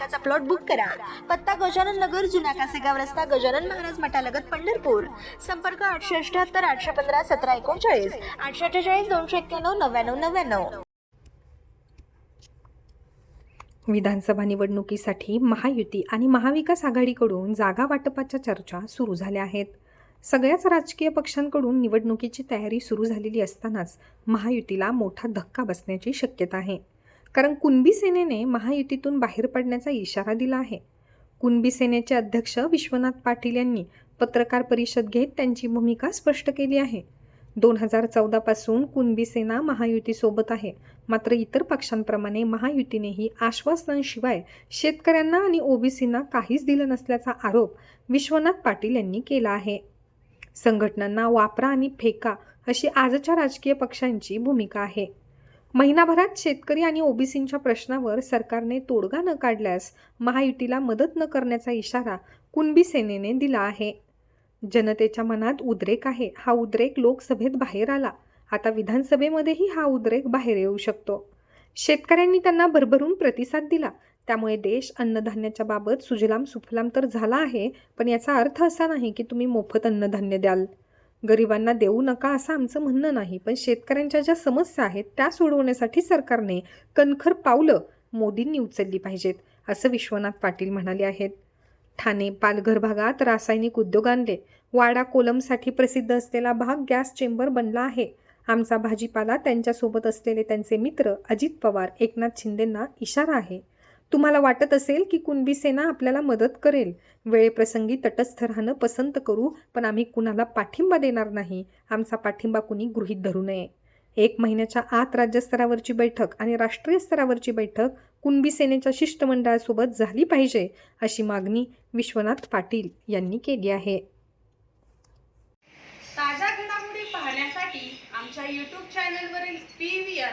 हक्काचा plot book करा. पत्ता गजानन नगर जुना कासेगाव रस्ता गजानन महाराज मठालगत पंढरपूर. संपर्क आठशे अठ्याहत्तर आठशे पंधरा सतरा एकोणचाळीस. आठशे अठ्ठेचाळीस दोनशे एक्क्याण्णव नव्याण्णव नव्याण्णव. विधानसभा निवडणुकीसाठी महायुती आणि महाविकास आघाडीकडून जागा वाटपाच्या चर्चा सुरू झाल्या आहेत. सगळ्याच राजकीय पक्षांकडून निवडणुकीची तयारी सुरू झालेली असतानाच महायुतीला मोठा धक्का बसण्याची शक्यता आहे. कारण कुणबी सेनेने महायुतीतून बाहेर पडण्याचा इशारा दिला आहे. कुणबी सेनेचे अध्यक्ष विश्वनाथ पाटील यांनी पत्रकार परिषद घेत त्यांची भूमिका स्पष्ट केली आहे. दोन हजार चौदापासून कुणबी सेना महायुतीसोबत आहे. मात्र इतर पक्षांप्रमाणे महायुतीनेही आश्वासनांशिवाय शेतकऱ्यांना आणि ओबीसींना काहीच दिलं नसल्याचा आरोप विश्वनाथ पाटील यांनी केला आहे. संघटनांना वापरा आणि फेका अशी आजच्या राजकीय पक्षांची भूमिका आहे. महिनाभरात शेतकरी आणि ओबीसींच्या प्रश्नावर सरकारने तोडगा न काढल्यास महायुतीला मदत न करण्याचा इशारा कुणबी सेनेने दिला आहे. जनतेच्या मनात उद्रेक आहे. हा उद्रेक लोकसभेत बाहेर आला. आता विधानसभेमध्येही हा उद्रेक बाहेर येऊ शकतो. शेतकऱ्यांनी त्यांना भरभरून प्रतिसाद दिला. त्यामुळे देश अन्नधान्याच्या बाबत सुजलाम सुफलाम तर झाला आहे पण याचा अर्थ असा नाही की तुम्ही मोफत अन्नधान्य द्याल. गरिबांना देऊ नका असं आमचं म्हणणं नाही. पण शेतकऱ्यांच्या ज्या समस्या आहेत त्या सोडवण्यासाठी सरकारने कणखर पावलं मोदींनी उचलली पाहिजेत असं विश्वनाथ पाटील म्हणाले आहेत. ठाणे पालघर भागात रासायनिक उद्योग आणले. वाडा कोलमसाठी प्रसिद्ध असलेला भाग गॅस चेंबर बनला आहे. आमचा भाजीपाला त्यांच्यासोबत असलेले त्यांचे मित्र अजित पवार एकनाथ शिंदेंना इशारा आहे. तुम्हाला वाटत असेल की कुणबी सेना आपल्याला मदत करेल. वेळेप्रसंगी तटस्थ राहणं पसंत करू पण आम्ही कुणाला पाठिंबा देणार नाही. आमचा पाठिंबा कुणी गृहीत धरू नये. एक महिन्याच्या आत राज्यस्तरावरची बैठक आणि राष्ट्रीय स्तरावरची बैठक कुणबी सेनेच्या शिष्टमंडळासोबत झाली पाहिजे अशी मागणी विश्वनाथ पाटील यांनी केली आहे. ताज्या घडामोडी पाहण्यासाठी आमच्या यूट्यूब चॅनलवरील पी व्ही आर